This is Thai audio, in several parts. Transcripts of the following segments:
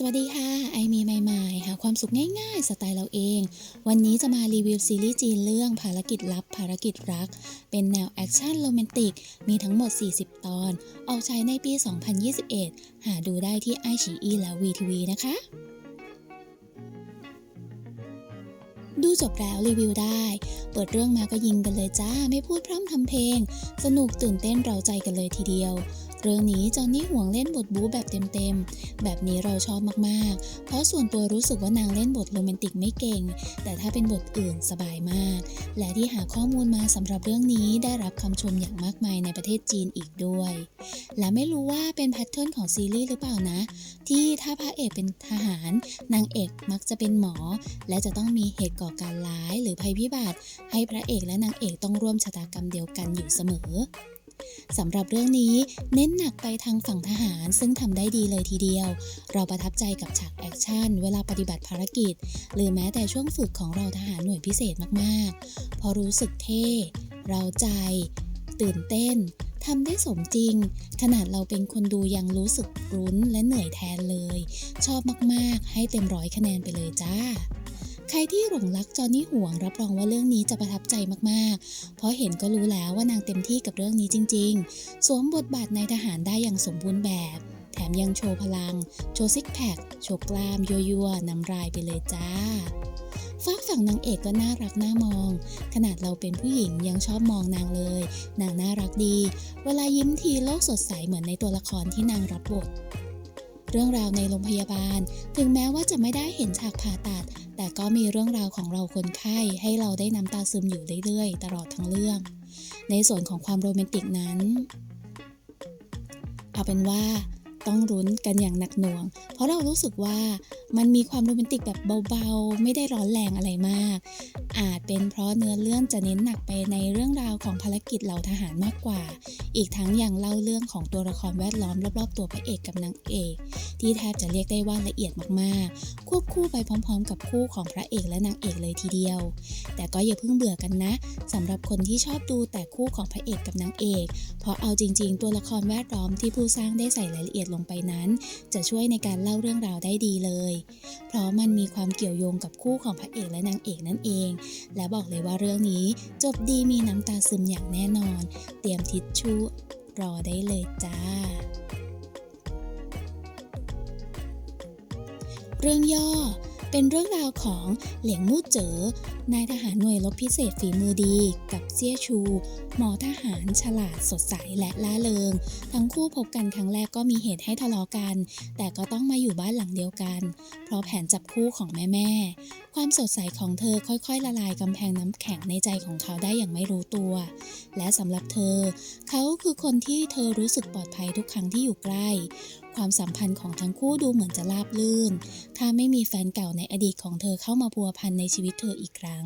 สวัสดีค่ะ ไอมีใหม่ๆหาความสุขง่ายๆ สไตล์เราเอง วันนี้จะมารีวิวซีรีส์จีนเรื่องภารกิจลับภารกิจรัก เป็นแนวแอคชั่นโรแมนติก มีทั้งหมด 40 ตอน ออกฉายในปี 2021 หาดูได้ที่ไอชีอีและ VTV นะคะ ดูจบแล้วรีวิวได้ เปิดเรื่องมาก็ยิงกันเลยจ้า ไม่พูดพร่ำทำเพลง สนุกตื่นเต้นเราใจกันเลยทีเดียวเรื่องนี้จอนนี่ห่วงเล่นบทบู๊แบบเต็มๆ แบบนี้เราชอบมากๆ เพราะส่วนตัวรู้สึกว่านางเล่นบทโรแมนติกไม่เก่ง แต่ถ้าเป็นบทอื่นสบายมาก และที่หาข้อมูลมาสำหรับเรื่องนี้ได้รับคำชมอย่างมากมายในประเทศจีนอีกด้วย และไม่รู้ว่าเป็นแพทเทิร์นของซีรีส์หรือเปล่านะ ที่ถ้าพระเอกเป็นทหาร นางเอกมักจะเป็นหมอ และจะต้องมีเหตุก่อการร้ายหรือภัยพิบัติ ให้พระเอกและนางเอกต้องร่วมชะตากรรมเดียวกันอยู่เสมอ สำหรับเรื่องนี้เน้นหนักไปทางฝั่งทหารซึ่งทำได้ดีเลยทีเดียว เราประทับใจกับฉากแอคชั่นเวลาปฏิบัติภารกิจ หรือแม้แต่ช่วงฝึกของเราทหารหน่วยพิเศษมากๆ พอรู้สึกเท่ เราใจ ตื่นเต้นทำได้สมจริง ขนาดเราเป็นคนดูยังรู้สึกรุ้นและเหนื่อยแทนเลย ชอบมากๆ ให้เต็มร้อยคะแนนไปเลยจ้า ใครที่หลงรักจอห์นนี่ห่วงรับรองว่าเรื่องนี้จะประทับใจมากๆ เพราะเห็นก็รู้แล้วว่านางเต็มที่กับเรื่องนี้จริง ๆ สวมบทบาทในทหารได้อย่างสมบูรณ์แบบ แถมยังโชว์พลัง โชว์ซิกแพค โชว์กล้ามยั่วๆนำลายไปเลยจ้าฝากฝั่งนางเอกก็น่ารักน่ามอง ขนาดเราเป็นผู้หญิงยังชอบมองนางเลย นางน่ารักดี เวลายิ้มทีโลกสดใสเหมือนในตัวละครที่นางรับบท เรื่องราวในโรงพยาบาล ถึงแม้ว่าจะไม่ได้เห็นฉากผ่าตัด แต่ก็มีเรื่องราวของเราคนไข้ให้เราได้น้ำตาซึมอยู่เรื่อยๆ ตลอดทั้งเรื่อง ในส่วนของความโรแมนติกนั้น เอาเป็นว่าต้องรุ้นกันอย่างหนักหน่วง เพราะเรารู้สึกว่ามันมีความโรแมนติกแบบเบาๆ ไม่ได้ร้อนแรงอะไรมาก อาจเป็นเพราะเนื้อเรื่องจะเน้นหนักไปในเรื่องราวของภารกิจเหล่าทหารมากกว่า อีกทั้งยังเล่าเรื่องของตัวละครแวดล้อมรอบๆตัวพระเอกกับนางเอก ที่แทบจะเรียกได้ว่าละเอียดมากๆ ควบคู่ไปพร้อม ๆ กับคู่ของพระเอกและนางเอกเลยทีเดียว แต่ก็อย่าเพิ่งเบื่อกันนะสำหรับคนที่ชอบดูแต่คู่ของพระเอกกับนางเอก เพราะเอาจริง ๆ ตัวละครแวดล้อมที่ผู้สร้างได้ใส่รายละเอียดลงไปนั้น จะช่วยในการเล่าเรื่องราวได้ดีเลยเพราะมันมีความเกี่ยวโยงกับคู่ของพระเอกและนางเอกนั่นเอง และบอกเลยว่าเรื่องนี้จบดีมีน้ำตาซึมอย่างแน่นอน เตรียมทิชชู่รอได้เลยจ้า เรื่องย่อ เป็นเรื่องราวของเหลียงมู่เจ๋อนายทหารหน่วยรบพิเศษฝีมือดี กับเซี่ยชู หมอทหารฉลาดสดใสและล่าเริง ทั้งคู่พบกันครั้งแรกก็มีเหตุให้ทะเลาะกัน แต่ก็ต้องมาอยู่บ้านหลังเดียวกัน เพราะแผนจับคู่ของแม่ๆความสดใสของเธอค่อยๆ ละลายกำแพงน้ำแข็งในใจของเขาได้อย่างไม่รู้ตัว และสำหรับเธอ เขาคือคนที่เธอรู้สึกปลอดภัยทุกครั้งที่อยู่ใกล้ ความสัมพันธ์ของทั้งคู่ดูเหมือนจะราบลื่น ถ้าไม่มีแฟนเก่าในอดีตของเธอเข้ามาพัวพันในชีวิตเธออีกครั้ง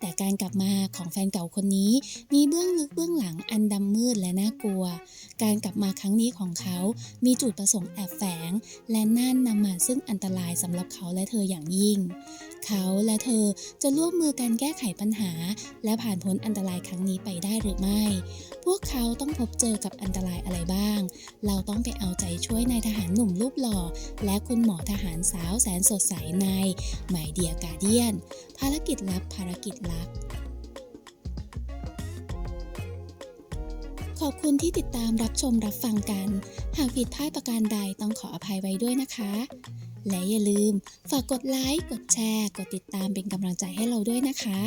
แต่การกลับมาของแฟนเก่าคนนี้ มีเบื้องลึกเบื้องหลังอันดำมืดและน่ากลัว การกลับมาครั้งนี้ของเขามีจุดประสงค์แอบแฝง และนั่นนำมาซึ่งอันตรายสำหรับเขาและเธออย่างยิ่ง เขาและเธอจะร่วมมือกันแก้ไขปัญหา และผ่านพ้นอันตรายครั้งนี้ไปได้หรือไม่ พวกเขาต้องพบเจอกับอันตรายอะไรบ้าง เราต้องไปเอาใจช่วยนายทหารหนุ่มรูปหล่อ และคุณหมอทหารสาวแสนสดใสในหมายเดียกาเดียน ภารกิจลับภารกิจลับขอบคุณที่ติดตามรับชมรับฟังกัน หากผิดพลาดประการใดต้องขออภัยไว้ด้วยนะคะ และอย่าลืม ฝากกดไลค์ กดแชร์ กดติดตามเป็นกำลังใจให้เราด้วยนะคะ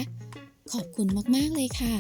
ขอบคุณมาก ๆ เลยค่ะ